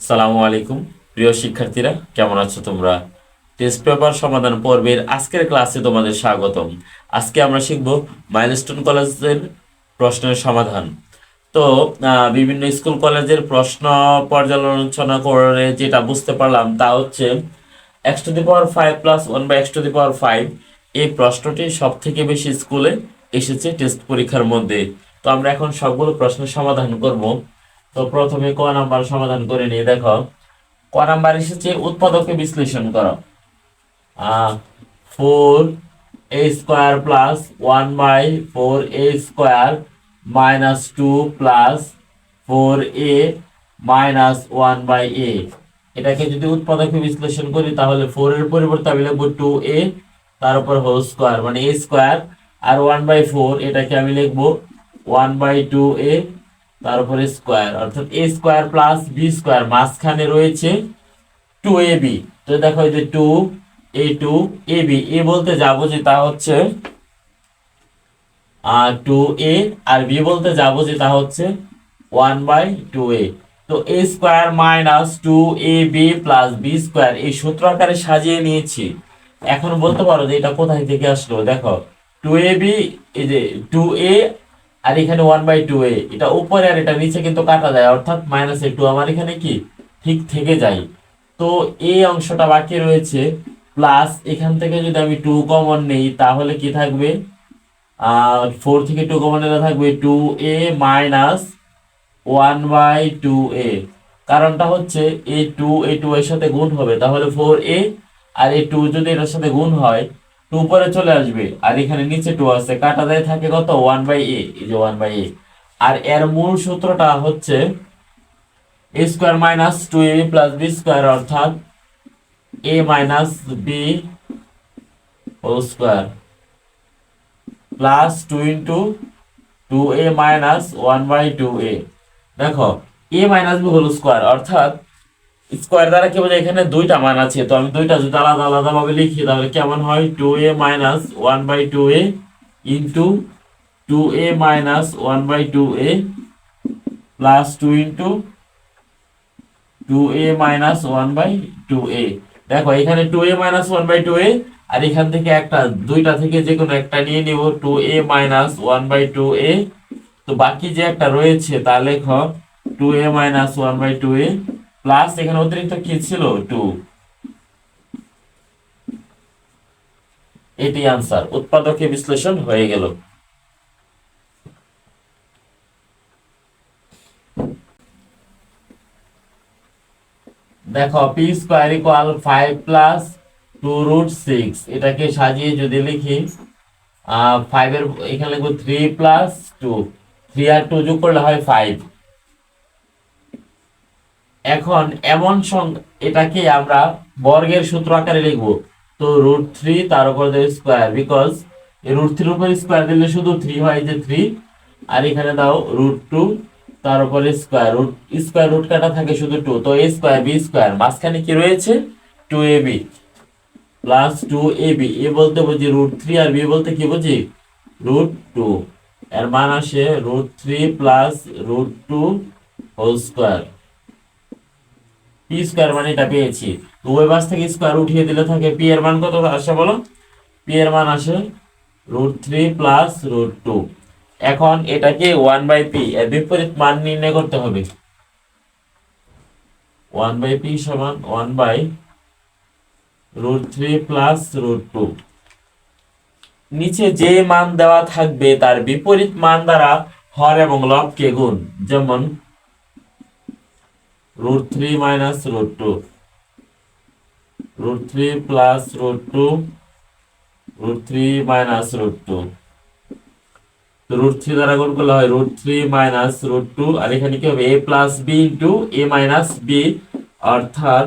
সালামু আলাইকুম। প্রিয় শিক্ষার্থীরা, কেমন আছো তোমরা? টেস্ট পেপার সমাধান পর্বের আজকের ক্লাসে তোমাদের স্বাগতম। আজকে আমরা শিখব মাইলস্টোন কলেজের প্রশ্নের সমাধান। তো বিভিন্ন স্কুল কলেজের প্রশ্ন পর্যালোচনা করে যেটা বুঝতে পারলাম তা হচ্ছে x to the power five plus one by x to the power five এই প্রশ্নটি সব থেকে বেশি স্কুলে এসেছে টেস্ট পরীক্ষার মধ্যে। তো আমরা এখন সবগুলো প্রশ্নের সমাধান করব। তো প্রথমে ক নাম্বার সমাধান করে নিয়ে দেখো। ক নাম্বার এসেছে উৎপাদকে বিশ্লেষণ করো। Four a square plus one by four a square minus two plus four a minus one by a. এটাকে যদি উৎপাদকে বিশ্লেষণ করি, তাহলে ফোর এর পরিবর্তে আমি লিখব টু এ তার উপর হোল স্কোয়ার মানে এ স্কোয়ার আর ওয়ান বাই ফোর এটাকে আমি লিখব ওয়ান বাই টু এ তার উপরে স্কোয়ার, অর্থাৎ a square plus b square মাঝখানে রয়েছে টু এ বি তো দেখো যে two a two a b a বলতে যাব যে তা হচ্ছে টু এ আর বি বলতে যাব যে তা হচ্ছে ওয়ান বাই টু এ তো a square minus two a b plus b square, এই সূত্র আকারে সাজিয়ে নিয়েছি। এখন বলতে পারো যে এটা কোথায় থেকে আসলো? দেখো টু এ বি এই যে টু এ আর এখানে ওয়ান বাই টু এ, এটা উপরে আর এটা নিচে কিন্তু কাটা যায়, অর্থাৎ মাইনাস এ টু আমার এখানে কি? ঠিক থেকে যায়। তো এই অংশটা বাকি রয়েছে প্লাস এখান থেকে যদি আমি টু কমন নেই, তাহলে কি থাকবে? আর ফোর থেকে টু কমন নিলে থাকবে two a minus one by two a কারণটা হচ্ছে এ টু এ টু এর সাথে গুণ হবে, তাহলে ফোর এ আর এ টু যদি এটার সাথে গুণ হয় টু পরে চলে আসবে। আর এখানে নিচে টু আছে। কাটা দেয় থাকে কত? ওয়ান বাই এ যে ওয়ান বাই এ আর এর মূল সূত্রটা হচ্ছে a square minus two a plus b square অর্থাৎ a minus b whole square plus two into two a minus one by two a দেখো a minus b whole square অর্থাৎ square দ্বারা কি বোঝায়? এখানে দুইটা মান আছে, তো আমি দুইটা যদি আলাদা আলাদা ভাবে লিখি, তাহলে কেমন হয়? Two a minus one by two a into two a minus one by two a plus two into two a minus one by two a দেখো, এখানে two a minus one by two a আর এখান থেকে একটা, দুইটা থেকে যে কোনো একটা নিয়ে নিব two a minus one by two a তো বাকি যে একটা রয়েছে, তা লেখো two a minus one by two a plus এখানে অতিরিক্ত কি ছিল টু এটি আনসার উৎপাদকে বিশ্লেষণ হয়ে গেল। দেখো p square equal five plus two root six এটাকে সাজিয়ে যদি লিখি ফাইভের এখানে লিখব থ্রি প্লাস টু থ্রি আর টু যোগ করলে হয় ফাইভ এখন এমন এটাকে আমরা বর্গের সূত্র আকারে লিখব। তো রুট থ্রি তার উপর দেবে স্কোয়ার বিকজ রুট থ্রির উপর স্কোয়ার দিলে শুধু থ্রি হয় যে থ্রি আর এখানে দাও রুট টু তার উপরে স্কোয়ার রুট স্কোয়ার রুট কাটা থাকে শুধু টু তো এ স্কোয়ার বি স্কোয়ার মাঝখানে কি রয়েছে? Two a b plus two a b a বলতে বুঝি রুট থ্রি আর বি বলতে কি বুঝি? রুট টু এর মান আসে root three plus root two whole square p square মানে এটা পেয়েছি। ওই পাশ থেকে স্কোয়ার উঠিয়ে দিলে থাকে পি এর মান কত আসে বলো? পি এর মান আসে root three plus root two এখন এটাকে ওয়ান বাই পি এর বিপরীত মান নির্ণয় করতে হবে। ওয়ান বাই পি সমান one by root three plus root two নিচে যে মান দেওয়া থাকবে তার বিপরীত মান দ্বারা হর এবং লবকে গুণ। যেমন root 3 minus root 2 root 3 plus root 2 root 3 minus root 2 তো root 3 দ্বারা গুণ করলে হয় root 3 minus root 2 আর এখানে কি হবে a plus b into a minus b অর্থাৎ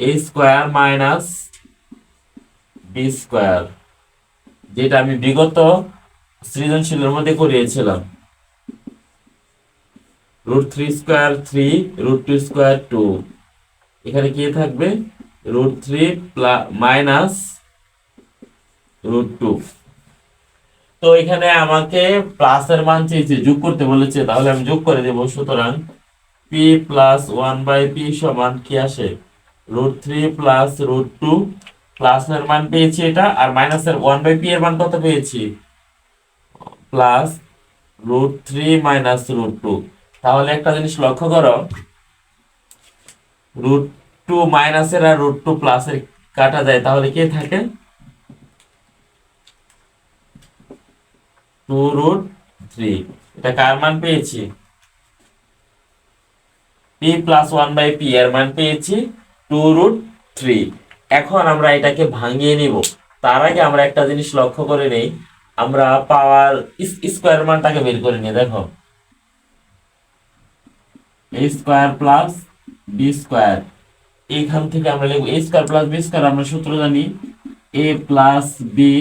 a square minus b square যেটা আমি বিগত সৃজনশীলের মধ্যে করিয়েছিলাম root three square three, root two square two. এখানে কি থাকবে? Root three minus root two. তো এখানে আমাকে প্লাসের মান চেয়েছে যোগ করতে বলেছে, তাহলে আমি যোগ করে দেবো। সুতরাং p plus one by p সমান কি আসে? Root three plus root two. প্লাসের মান পেয়েছি এটা, আর মাইনাসের ওয়ান বাই পি এর মান কত পেয়েছি? Plus root three minus root two. তাহলে একটা জিনিস লক্ষ্য করো। রুট টু মাইনাসের আর রুট টু প্লাসের কাটা যায়, তাহলে কে থাকে? টু রুট থ্রি এটা কার মান পেয়েছি? P plus one by p এর মান পেয়েছি টু রুট থ্রি এখন আমরা এটাকে ভাঙিয়ে নিব। তার আগে আমরা একটা জিনিস লক্ষ্য করে নেই। আমরা পাওয়ার স্কোয়ার মানটাকে বের করে নিই, দেখো। স্কোয়ার প্লাস বি স্কোয়ার এখান থেকে আমরা লিখব a square plus b square আমরা সূত্র জানি a plus b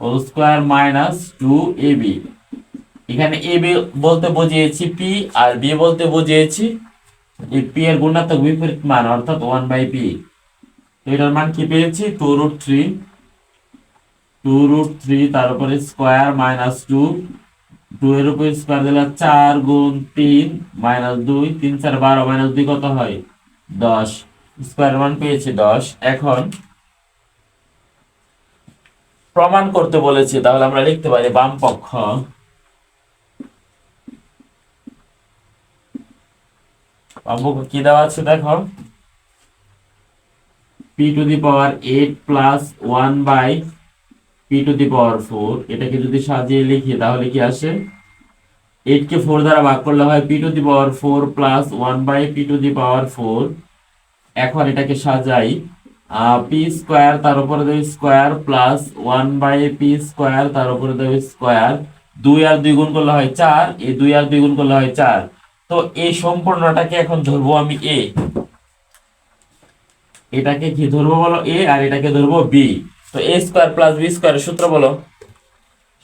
whole square minus two a b এখানে এ বি বলতে বুঝিয়েছি পি আর বি বলতে বুঝিয়েছি এই পি এর গুণাত্মক বিপরীত মান, অর্থাৎ ওয়ান বাই পি এটার মান কি পেয়েছি? Two root three two root three তার উপরে স্কোয়ার মাইনাস টু টু এর উপর স্কোয়ার দিলে চার গুণ তিন মাইনাস দুই, তিন, চার, বারো মাইনাস দুই কত হয়? দশ। স্কোয়ার মান পেয়েছি দশ। এখন প্রমাণ করতে বলেছি, তাহলে আমরা লিখতে পারি বাম পক্ষ। কি দেওয়া আছে দেখো? P to the power eight plus one by p to the power four এটাকে যদি সাজিয়ে লিখি, তাহলে কি আসে? এইট কে ফোর দ্বারা ভাগ করলে হয় p to the power four plus one by p to the power four এখন এটাকে সাজাই। পি স্কোয়ার তার উপরে দেবে square plus one by p square তার উপরে দেবে স্কোয়ার দুই আর দুই গুণ করলে হয় চার, এই দুই আর দুই গুণ করলে হয় চার। তো এই সম্পূর্ণটাকে এখন ধরবো আমি এ এটাকে কি ধরবো বলো? এ আর এটাকে ধরবো বি তো এ স্কোয়ার প্লাস বি স্কোয়ারের সূত্র বলো।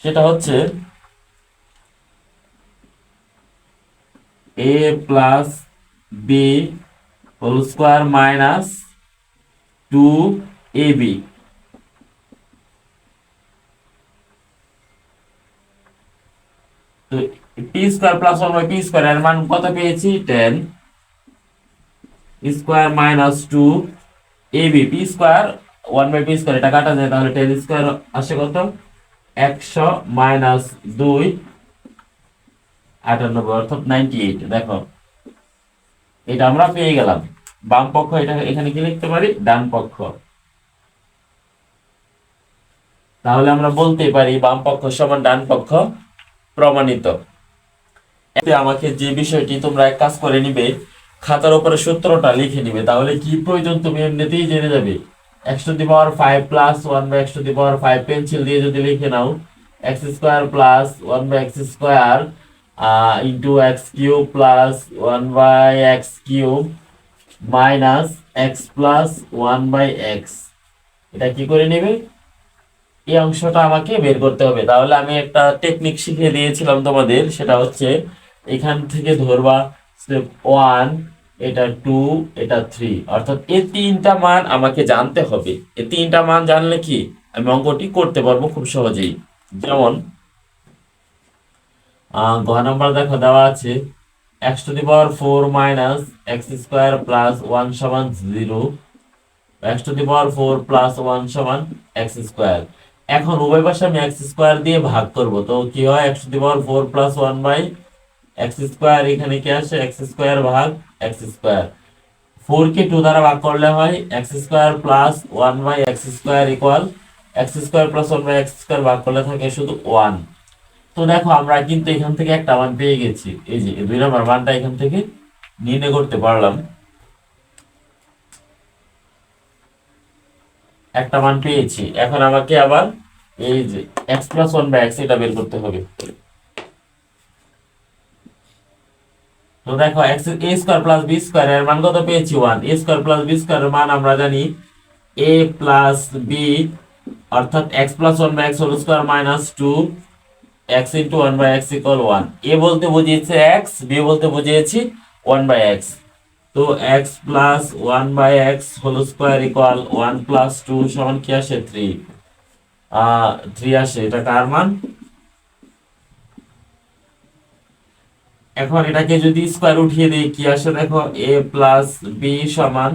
সেটা হচ্ছে a plus b whole square minus two a b তো p square plus by p square এর মান কত পেয়েছি? Ten square minus two a b p square one by p square এটা কাটা যায়, তাহলে টেন স্কোয়ার আসে কত? একশো মাইনাস দুই, আটানব্বই, অর্থাৎ নাইনটি এইট দেখো। এটা আমরা পেয়ে গেলাম। বাম পক্ষ, এটা এখানে কি লিখতে পারি? ডান পক্ষ। তাহলে আমরা বলতে পারি বাম পক্ষ সমান ডান পক্ষ প্রমাণিত। এতে আমাকে যে বিষয়টি তোমরা এক কাজ করে নিবে, খাতার উপরে সূত্রটা লিখে নিবে, তাহলে কি প্রয়োজন তুমি এমনিতেই জেনে যাবে? X to the power five plus one by x to the power five pencil দিয়ে যদি লিখে নাও x square plus one by x square into x cube plus one by x cube minus x plus one by x এটা কি করে নেবে? এই অংশটা আমাকে বের করতে হবে। তাহলে আমি একটা টেকনিক শিখিয়ে দিয়েছিলাম তোমাদের, সেটা হচ্ছে এখান থেকে ধরবা স্টেপ ওয়ান এটা টু এটা থ্রি অর্থাৎ এই তিনটা মান আমাকে জানতে হবে। এই তিনটা মান জানলে কি? আমি অঙ্কটি করতে পারব খুব সহজেই। যেমন গ নাম্বার দেখো দেওয়া আছে x to the power four minus x square plus one সমান zero x to the power four plus one সমান এক্স স্কোয়ার এখন উভয় পাশে আমি এক্স স্কোয়ার দিয়ে ভাগ করব। তো কি হয়? X to the power four plus one by x square এখানে কি আসে? এক্স স্কোয়ার ভাগ এক্স স্কোয়ার ফোর কে টু দ্বারা ভাগ করলে হয় x square plus one by x square equal x square plus one by x square ভাগ করলে থাকে শুধু ওয়ান তো দেখো, আমরা কিন্তু এখান থেকে একটা মান পেয়ে গেছি। এই যে দুই নম্বর মানটা এখান থেকে নির্ণয় করতে পারলাম। একটা মান পেয়েছি। এখন আমাকে আবার এই যে x plus one by x এটা বের করতে হবে। তো দেখো x a square plus b square এর মান কত পেয়েছি? One a square plus b square মান আমরা জানি এ প্লাস বি অর্থাৎ x plus one by x whole square minus two x into one by x equal one a বলতে বুঝিয়েছে এক্স বি বলতে বুঝিয়েছি ওয়ান বাই এক্স তো x plus one by x whole square equal one plus two সমান কি আসে three three আসে এটা কার মান? এখন এটাকে যদি স্কোয়ার উঠিয়ে দিই, কি আসে দেখো? এ প্লাস বি সমান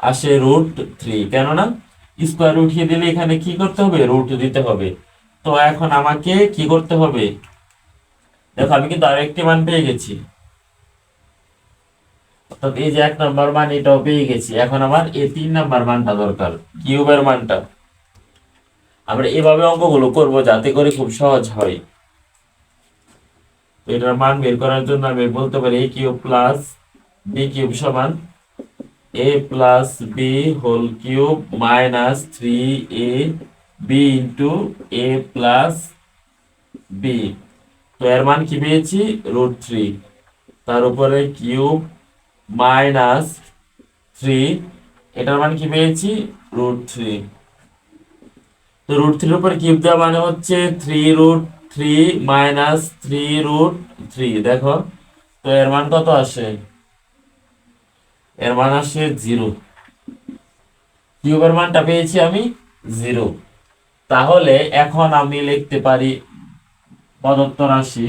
আসে রুট থ্রি কেননা স্কোয়ার উঠিয়ে দিলে এখানে কি করতে হবে? রুট দিতে হবে। তো এখন আমাকে কি করতে হবে? দেখো, আমি কিন্তু আরেকটি মান পেয়ে গেছি। অর্থাৎ এই যে এক নম্বর মান, এটাও পেয়ে গেছি। এখন আমার এই তিন নম্বর মানটা দরকার, কিউবের মানটা। আমরা এভাবে অঙ্কগুলো করব যাতে করে খুব সহজ হয়। তো এটার মান বের করার জন্য আমি বলতে পারি a cube plus b cube সমান a plus b whole cube minus three a b into a plus b তো এর মান কি পেয়েছি? রুট থ্রি তার উপরে কিউব মাইনাস থ্রি এটার মান কি পেয়েছি? রুট থ্রি তো রুট থ্রির উপর কিউব দেওয়া মানে হচ্ছে three root three minus three root three দেখো, তো এর মান কত আসে? এর মান আসে জিরো কিউবের মানটা পেয়েছি আমি জিরো তাহলে এখন আমি লিখতে পারি প্রদত্ত রাশি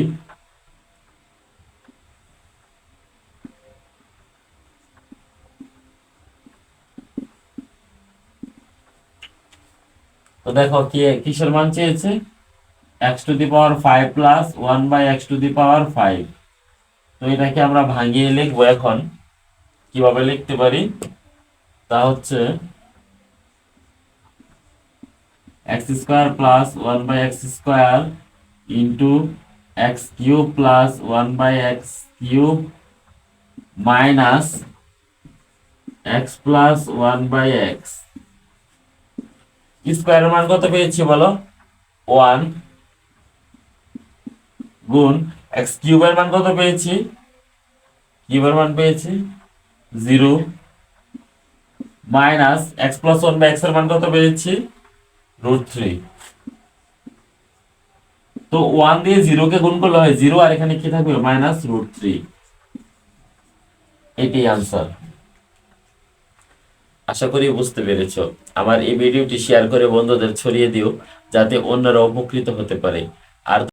তো দেখো কি কিসের মান চেয়েছে? X to the power five plus one by x to the power five. তো এটাকে আমরা ভাঙিয়ে লিখব এখন। কীভাবে লিখতে পারি? তা হচ্ছে x square plus one by x square into x cube plus one by x cube minus x plus one by x. স্কোয়ারের মান কত পেয়েছি বলো? ওয়ান। গুণ এক্স কিউবের মান কত পেয়েছি? কিউবের মান পেয়েছি? Zero. Minus x plus one by এক্সের মান কত পেয়েছি? Root three. তো ওয়ান দিয়ে জিরো কে গুণ করলে হয় জিরো, আর এখানে কি থাকবে? Minus root three. এটি আনসার আশা করি বুঝতে পেরেছ। আমার এই ভিডিওটি শেয়ার করে বন্ধুদের ছড়িয়ে দিও, যাতে অন্যরা উপকৃত হতে পারে। আর